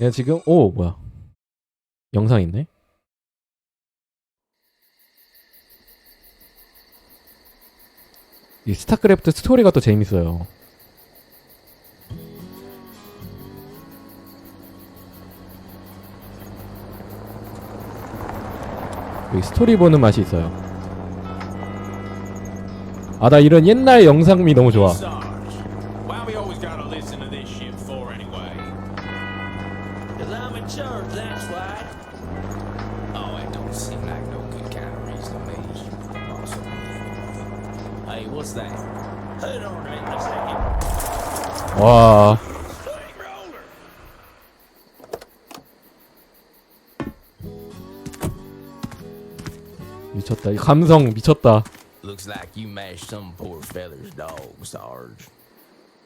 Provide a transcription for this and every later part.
야 지금 오 뭐야. 영상 있네? 이 스타크래프트 스토리가 또 재밌어요. 이 스토리 보는 맛이 있어요. 아 나 이런 옛날 영상미 너무 좋아 와 Steamroller! 미쳤다 이 감성 미쳤다 Looks like you mashed some poor feller's dog, Sarge.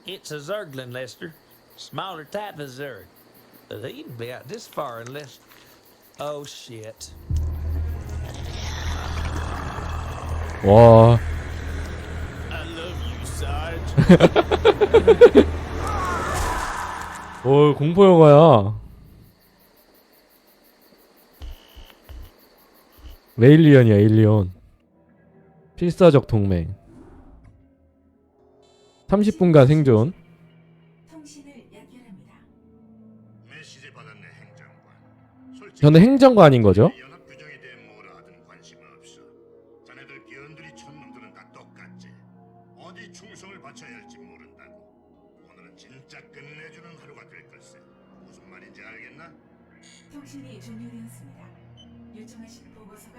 It's a Zerglin, Lester. Smaller type of Zerg. They can be out this far unless. Oh shit. 와 I love you, Sarge. 오, 공포 영화야. 레일리언이야, 에일리언. 필사적 동맹. 30분간 생존. 통신을 연결합니다. 메시지 받았네 행정관. 솔직히 저는 행정관인 거죠?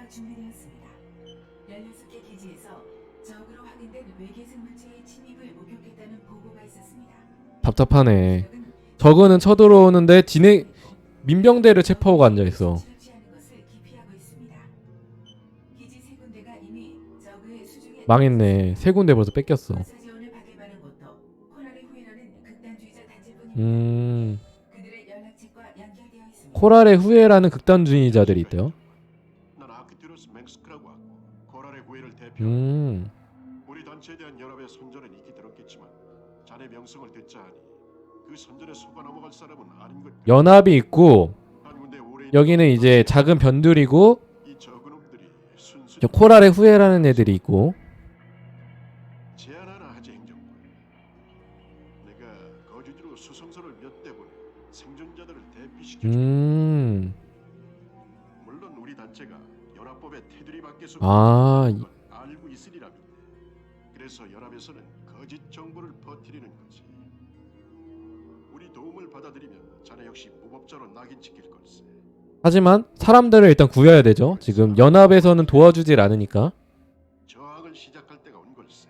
준비되었습니다. 16개 기지에서 적으로 확인된 외계 생 물체의 침입을 목격했다는 보고가 있었습니다. 답답하네. 적은 저거는 쳐들어오는데 진행 민병대를 체포하고 앉아 있어. 망했네. 세 군데 벌써 뺏겼어. 단체뿐입니다. 음. 코랄의 후예라는 극단주의자들이 있대요. 음. 우리 단체에 대한 연합의 선전은 익히 들었겠지만 자네 명성을 듣자 하니 그 선전에 속아 넘어갈 사람은 아닌 것. 연합이 있고 여기는 이제 작은 변두리고 이 적은 놈들이 순수 저 코랄의 후예라는 애들이 있고 제안 하나 하지 행정관. 내가 거주지로 수송선을 몇 대 보내 생존자들을 대피시켜. 음. 물론 우리 단체가 연합법의 테두리 밖에서 아, 운 하지만 사람들을 일단 구해야 되죠. 지금 연합에서는 도와주질 않으니까. 저항을 시작할 때가 온 걸세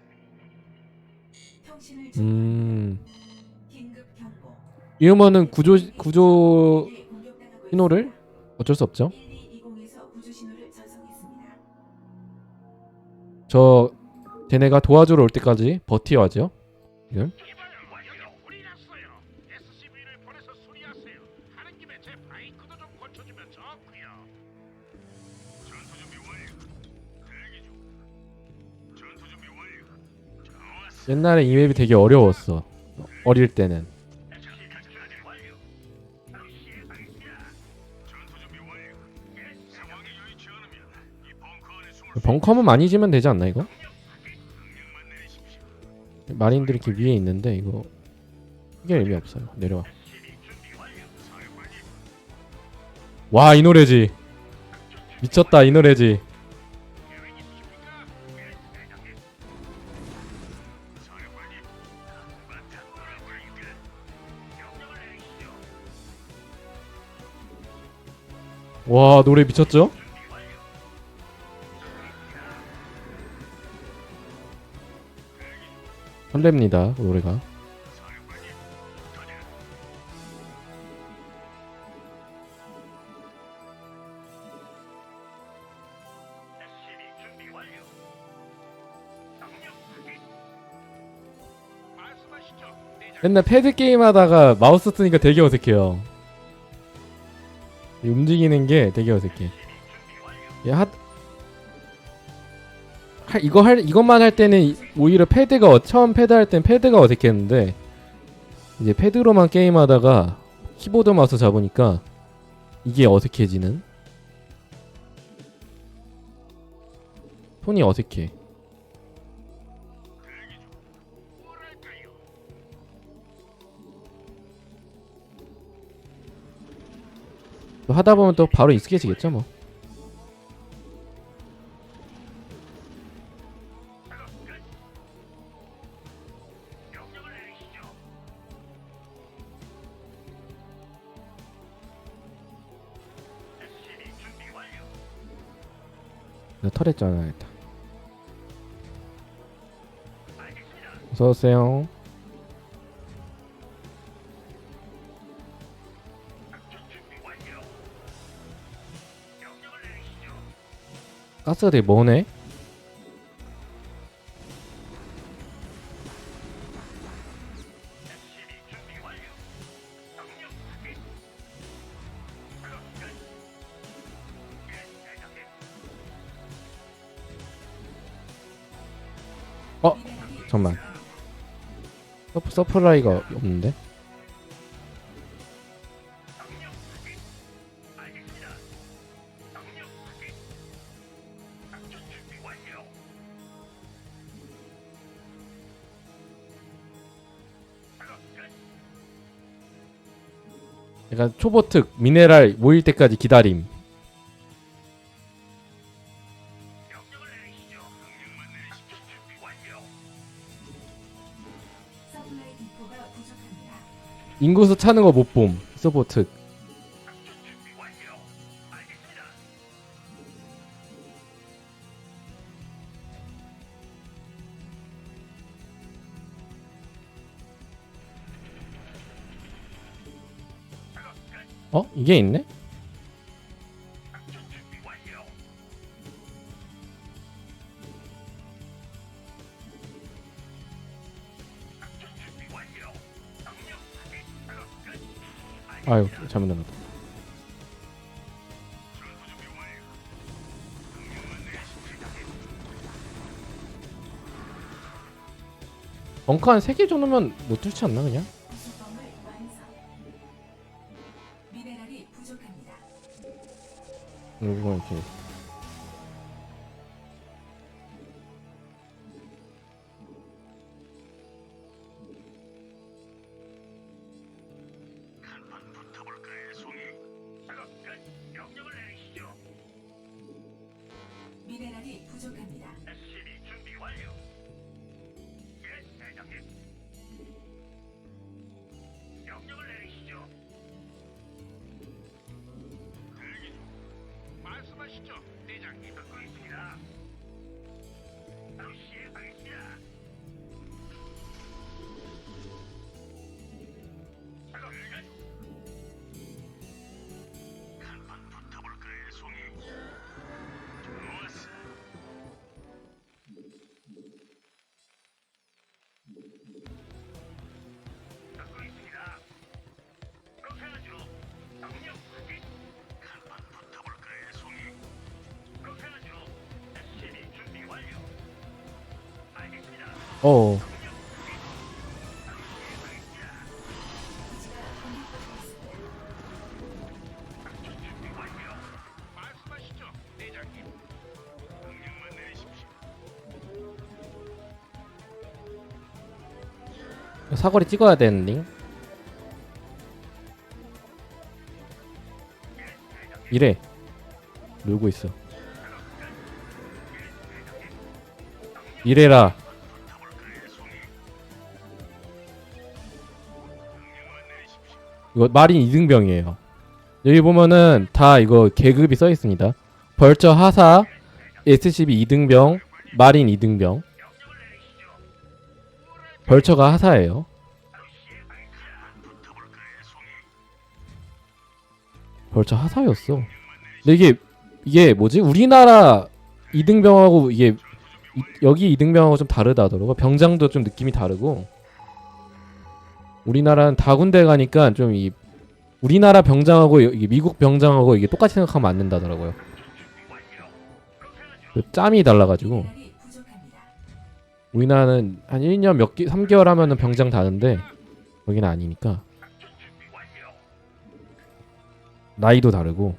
음. 이러면은 구조 구조 신호를. 어쩔 수 없죠. 1220에서 구조 신호를 전송했습니다. 저 쟤네가 도와주러 올 때까지 버티어야죠. 지금. 옛날에 이 맵이 되게 어려웠어. 어릴 때는. 벙커만 많이 지면 되지 않나 이거? 마린들이 이렇게 위에 있는데 이거 이게 의미 없어요. 내려와. 와 이 노래지. 미쳤다 이 노래지. 와 노래 미쳤죠? 설렙니다 노래가. 말씀하시죠. 대장. 맨날 패드 게임 하다가 마우스 쓰니까 되게 어색해요. 이 움직이는 게 되게 어색해. 야, 하... 할- 이거 할 이것만 할 때는 이- 오히려 패드가 어- 처음 패드 할 땐 패드가 어색했는데 이제 패드로만 게임하다가 키보드 마우스 잡으니까 이게 어색해지는 손이 어색해 또 하다 보면 또 바로 익숙해지겠죠 뭐. 나 짜놔야겠다 알겠습니다. 어서오세요 가스가 되게 머네. 어 잠깐만 서프, 서플라이가 없는데 약간 초보특 미네랄 모일 때까지 기다림. 인구수 차는 거 못 봄 서포특 이게 있네? 아유 잘못 눌렀다. 벙커 한 3개 정도면 못 뚫지 않나 그냥? 이렇게 오. 사거리 찍어야 되는데 이래. 놀고 있어. 이래라 이거 마린 이등병이에요 여기 보면은 다 이거 계급이 써 있습니다 벌처 하사 SCB 이등병 마린 이등병 벌처가 하사예요 벌처 하사였어. 근데 이게 이게 뭐지? 우리나라 이등병하고 이게 이- 여기 이등병하고 좀 다르다더라고. 병장도 좀 느낌이 다르고. 우리나라는 다군데 가니까 좀 이 우리나라 병장하고 여- 이게 미국 병장하고 이게 똑같이 생각하면 안 된다더라고요. 그 짬이 달라가지고. 우리나라는 한 1년 몇 개, 3개월 하면은 병장 다는데 여기는 아니니까. 나이도 다르고.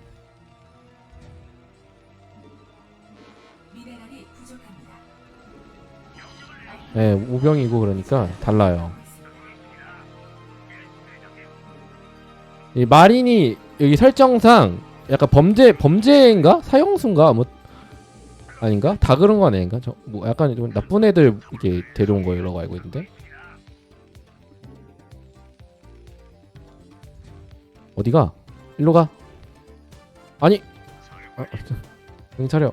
예, 우병이고 그러니까 달라요. 이 마린이 여기 설정상 약간 범죄 범죄인가? 사형수인가? 뭐 아닌가? 다 그런 거 아닌가? 저 뭐 약간 좀 나쁜 애들 이게 데려온 거라고 알고 있는데? 어디가? 일로 가. 아니! 아, 아, 좀, 응 차려.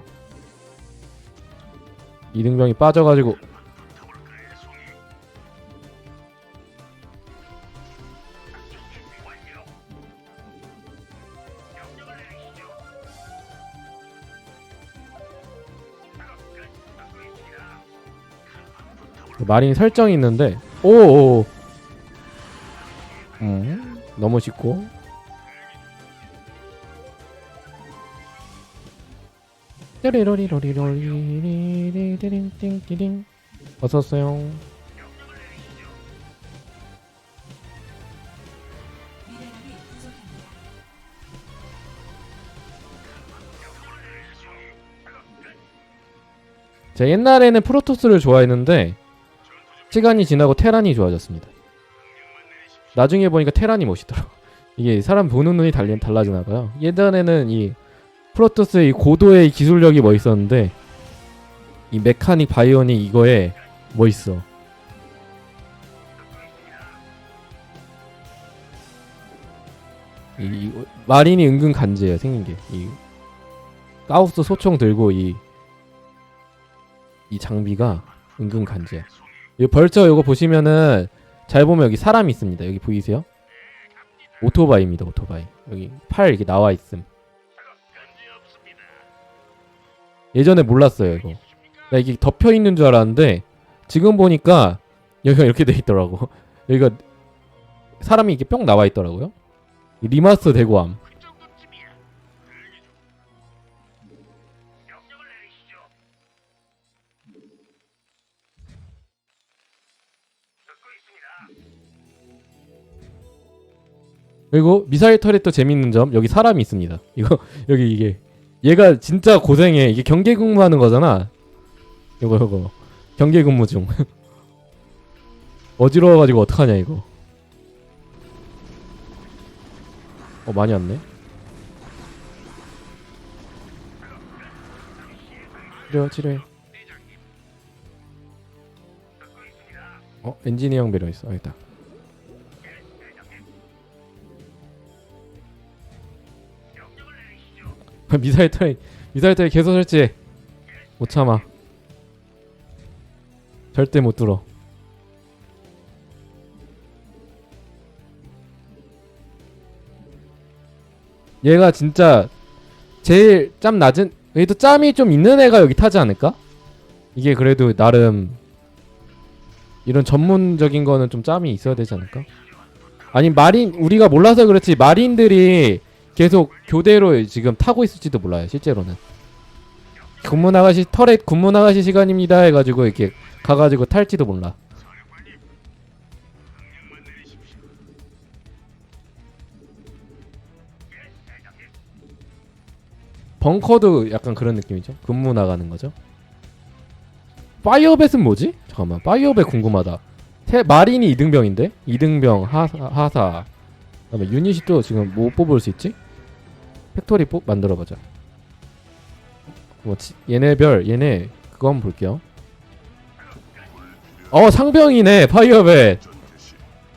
이등병이 빠져가지고 마린 설정이 있는데 오오 음 너무 쉽고 띠리로리로리로리리리리링띵띠링 어서오세요. 제가 옛날에는 프로토스를 좋아했는데 시간이 지나고 테란이 좋아졌습니다. 나중에 보니까 테란이 멋있더라고. 이게 사람 보는 눈이 달리, 달라지나 봐요. 예전에는 이 프로토스의 이 고도의 기술력이 멋있었는데 이 메카닉 바이오닉 이거에 멋있어. 이, 이 마린이 은근 간지예요 생긴 게. 이 가우스 소총 들고 이 이 장비가 은근 간지야. 이 벌처 이거 보시면은 잘 보면 여기 사람이 있습니다. 여기 보이세요? 오토바이입니다. 오토바이. 여기 팔 이렇게 나와 있음. 예전에 몰랐어요 이거. 나 이게 덮여 있는 줄 알았는데 지금 보니까 여기가 이렇게 돼 있더라고. 여기가 사람이 이렇게 뿅 나와 있더라고요. 이 리마스터 되고 함. 그리고 미사일 터렛도 재밌는 점 여기 사람이 있습니다. 이거 여기 이게 얘가 진짜 고생해. 이게 경계 근무하는 거잖아. 이거 이거 경계 근무 중. 어지러워가지고 어떡하냐 이거. 어 많이 왔네. 치료 치료해. 어 엔지니어 배려 있어. 여기다. 미사일 터렛 미사일 터렛 계속 설치해 못 참아 절대 못 뚫어 얘가 진짜 제일 짬 낮은 그래도 짬이 좀 있는 애가 여기 타지 않을까? 이게 그래도 나름 이런 전문적인 거는 좀 짬이 있어야 되지 않을까? 아니 마린 우리가 몰라서 그렇지 마린들이 계속 교대로 지금 타고 있을지도 몰라요 실제로는. 군무 나가시 터렛 군무 나가시 시간입니다 해가지고 이렇게 가가지고 탈지도 몰라. 벙커도 약간 그런 느낌이죠? 군무 나가는 거죠? 파이어벳은 뭐지? 잠깐만 파이어벳 궁금하다. 태, 마린이 이등병인데? 이등병 하사, 하사. 그다음에 유닛이 또 지금 뭐 뽑을 수 있지? 팩토리 뽑 만들어보자. 뭐 치, 얘네별 얘네 그거 한번 볼게요. 어 상병이네 파이어벳.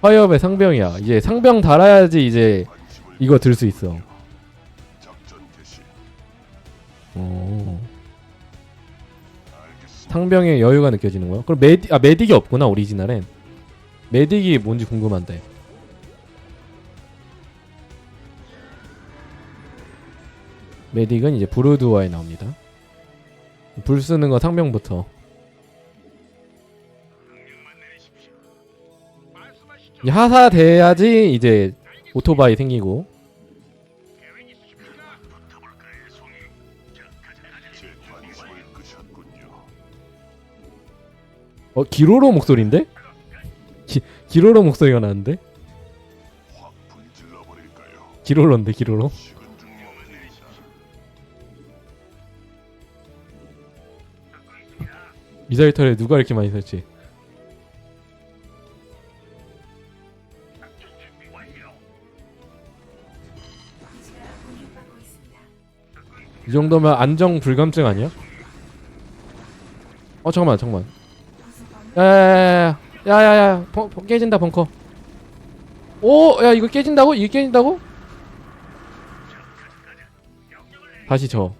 파이어벳 상병이야. 이제 상병 달아야지 이제 이거 들 수 있어. 개시. 어. 상병의 여유가 느껴지는 거야. 그럼 메디 아 메딕이 없구나 오리지널엔. 메딕이 뭔지 궁금한데. 메딕은 이제 브루드와에 나옵니다. 불 쓰는 거. 이 하사 돼야지 이제 오토바이 생기고. 어 기로로 목소리인데? 기, 기로로 목소리가 나는데? 기로로인데 기로로? 미사일 털에 누가 이렇게 많이 있습니다. 이 정도면 안정 불감증 아니야? 어 잠깐만 잠깐만 부속 건물 야야야야 야야야 깨진다 벙커 오 야 이거 깨진다고? 이게 깨진다고? 다시 저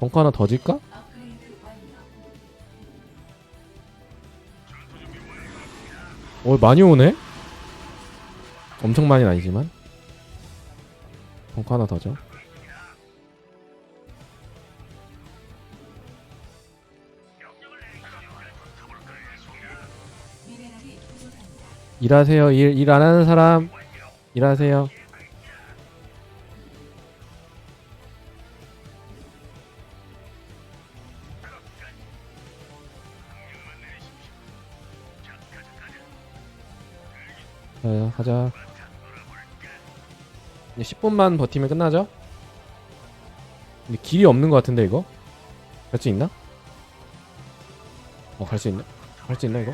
벙커 하나 더 질까? 오 많이 오네? 엄청 많이는 아니지만 벙커 하나 더죠. 일하세요 일 일 안 하는 사람 일하세요 이제 10분만 버티면 끝나죠? 근데 길이 없는 것 같은데 이거? 갈 수 있나? 어 갈 수 있나? 갈 수 있나 이거?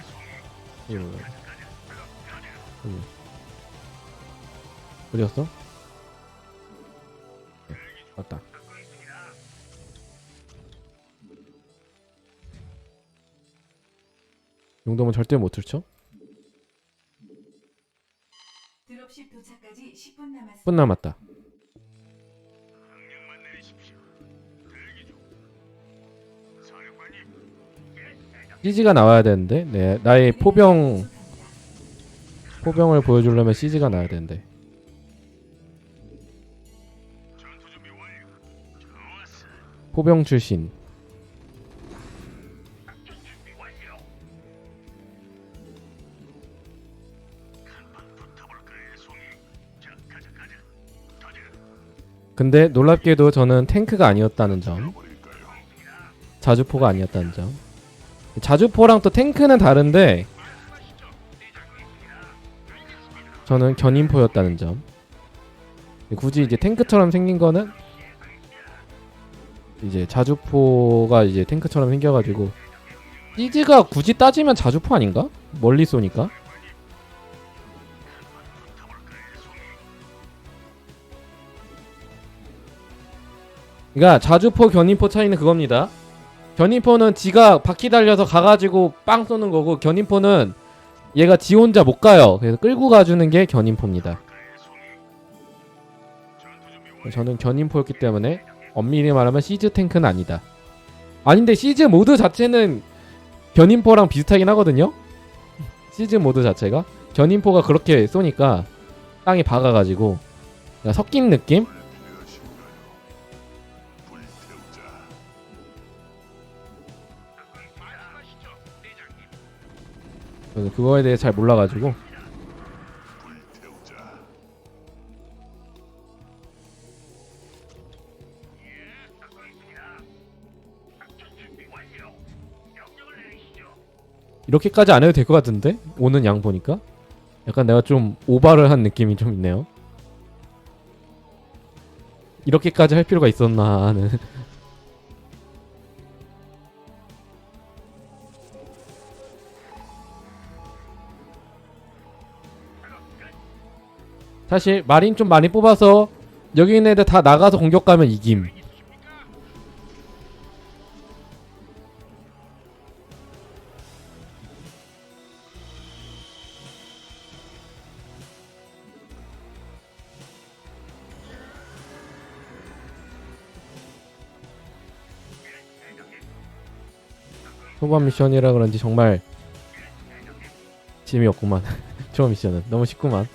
이거 음. 어디였어? 네, 맞다. 용도면 절대 못 들쳐? 10분 남았습니다. 10분 남았다. 사령관님, CG가 나와야 되는데, 네, 나의 포병. 포병을 보여주려면 CG가 나와야 되는데. 포병 출신. 근데 놀랍게도 저는 탱크가 아니었다는 점. 자주포가 아니었다는 점. 자주포랑 또 탱크는 다른데 저는 견인포였다는 점. 굳이 이제 탱크처럼 생긴 거는 이제 자주포가 이제 탱크처럼 생겨가지고 CG가 굳이 따지면 자주포 아닌가? 멀리 쏘니까. 그러니까 자주포 견인포 차이는 그겁니다. 견인포는 지가 바퀴 달려서 가가지고 빵 쏘는 거고 견인포는 얘가 지 혼자 못 가요. 그래서 끌고 가주는 게 견인포입니다. 저는 견인포였기 때문에 엄밀히 말하면 시즈 탱크는 아니다. 아닌데 시즈 모드 자체는 견인포랑 비슷하긴 하거든요. 시즈 모드 자체가 견인포가 그렇게 쏘니까 땅에 박아가지고 그냥 섞인 느낌? 저는 그거에 대해 잘 몰라가지고. 이렇게까지 안 해도 될 것 같은데 오는 양 보니까 약간 내가 좀 오바를 한 느낌이 좀 있네요. 이렇게까지 할 필요가 있었나 하는 사실 마린 좀 많이 뽑아서 여기 있는 애들 다 나가서 공격 가면 이김. 초반 미션이라 그런지 정말 재미없구만. 초반 미션은 너무 쉽구만.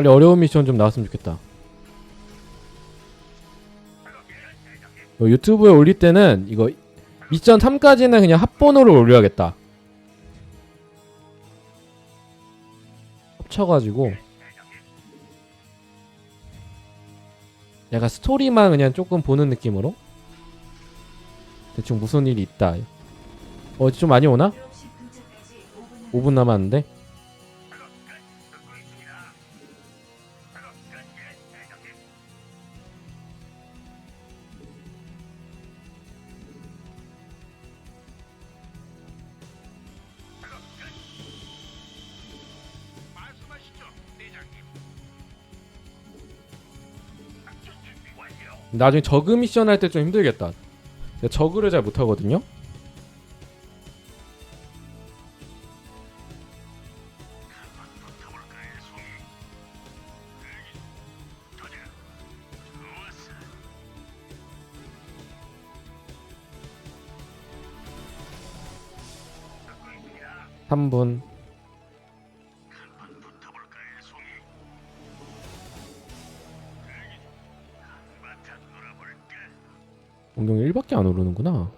빨리 어려운 미션 좀 나왔으면 좋겠다. 어, 유튜브에 올릴 때는 이거 미션 3까지는 그냥 합본으로 올려야겠다. 합쳐가지고 약간 스토리만 그냥 조금 보는 느낌으로 대충 무슨 일이 있다. 어, 좀 많이 오나? 드롭십 도착까지 5분 5분 남았는데. 나중에 저그 미션 할 때 좀 힘들겠다. 저그를 잘 못하거든요. 3분. 오르는구나.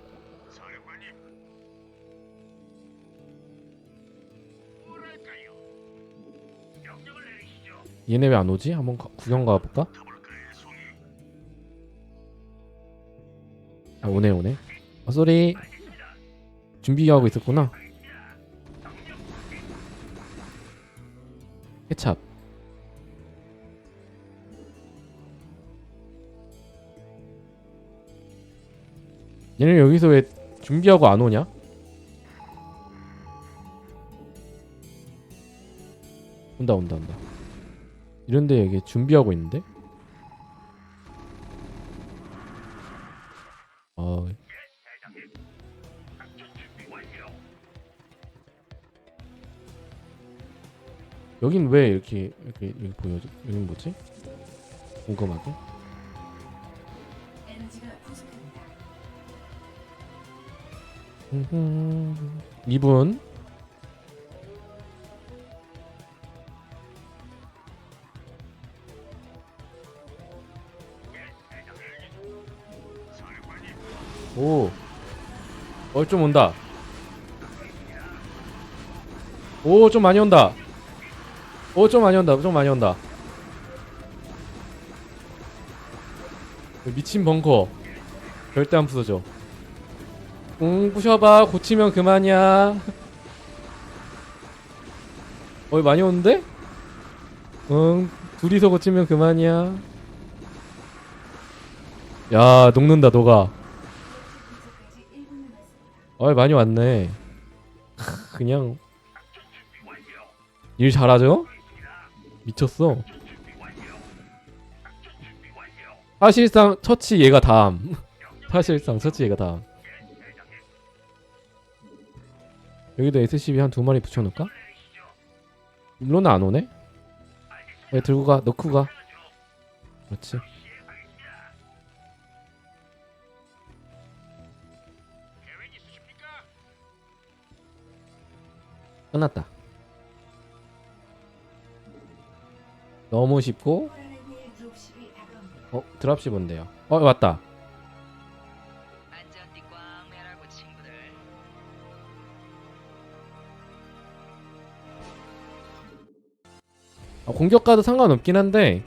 얘네 왜 안 오지? 한번 가- 구경 가볼까? 아 오네 오네. 아 쏘리. 준비하고 있었구나. 케찹. 얘네 여기서 왜 준비하고 안 오냐? 온다 온다 온다. 이런데 이게 준비하고 있는데? 어. 여긴 왜 이렇게 이렇게 여기 보여져? 여긴 뭐지? 궁금하게. 2분. 오. 어, 좀 온다. 오, 좀 많이 온다. 오, 좀 많이 온다. 좀 많이 온다. 미친 벙커. 절대 안 부서져. 응 부셔봐. 고치면 그만이야. 어이 많이 오는데? 응 둘이서 고치면 그만이야. 야 녹는다 녹아. 도착까지 1분 남았습니다. 어이 많이 왔네. 크, 그냥. 일 잘하죠? 미쳤어. 사실상 처치 얘가 다음 사실상 처치 얘가 다음 여기도 SCB 한 두 마리 붙여놓을까? 일로는 안 오네? 왜 들고 가 넣고 가 그렇지? 끝났다 너무 쉽고. 어 드랍십 온대요 어 왔다 공격 가도 상관없긴 한데